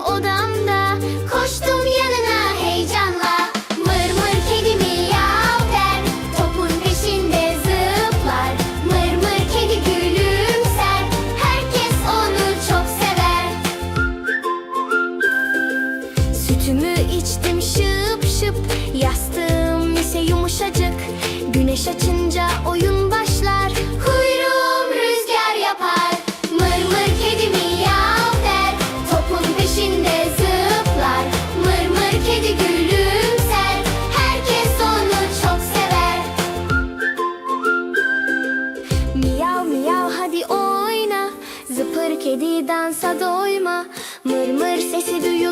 odamda. Koştum yanına heyecanla. Mır mır kedi miyav der. Topun peşinde zıplar. Mır mır kedi gülümser. Herkes onu çok sever. Sütümü içtim şıp şıp. Yastığım ise yumuşacık. Güneş açık Kedi dansa doyma. Mır mır sesi duyulunca